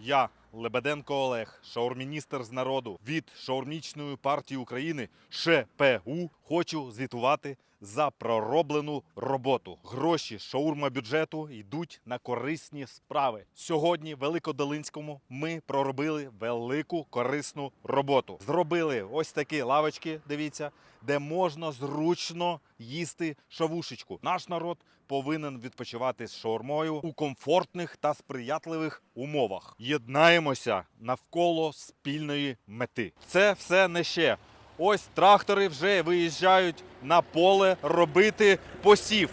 Я, Лебеденко Олег, шаурміністр з народу від Шаурмічної партії України ШПУ, хочу звітувати за пророблену роботу. Гроші шаурма бюджету йдуть на корисні справи. Сьогодні в Великодолинському ми проробили велику корисну роботу. Зробили ось такі лавочки, дивіться, де можна зручно їсти шавушечку. Наш народ повинен відпочивати з шаурмою у комфортних та сприятливих умовах. Єднаємося навколо спільної мети. Це все не ще. Ось трактори вже виїжджають на поле робити посів,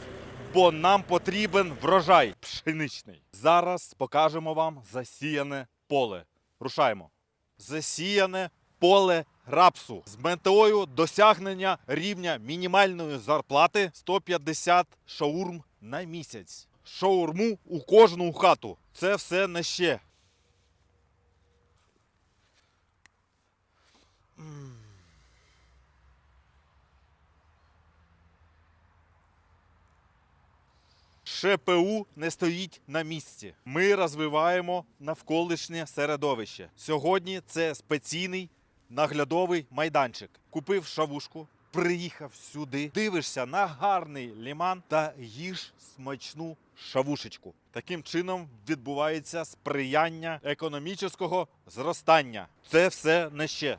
бо нам потрібен врожай пшеничний. Зараз покажемо вам засіяне поле. Рушаємо. Засіяне поле рапсу з метою досягнення рівня мінімальної зарплати 150 шаурм на місяць. Шаурму у кожну хату. Це все не ще. ШПУ не стоїть на місці. Ми розвиваємо навколишнє середовище. Сьогодні це спеційний наглядовий майданчик. Купив шавушку, приїхав сюди, дивишся на гарний ліман та їж смачну шавушечку. Таким чином відбувається сприяння економічного зростання. Це все не ще.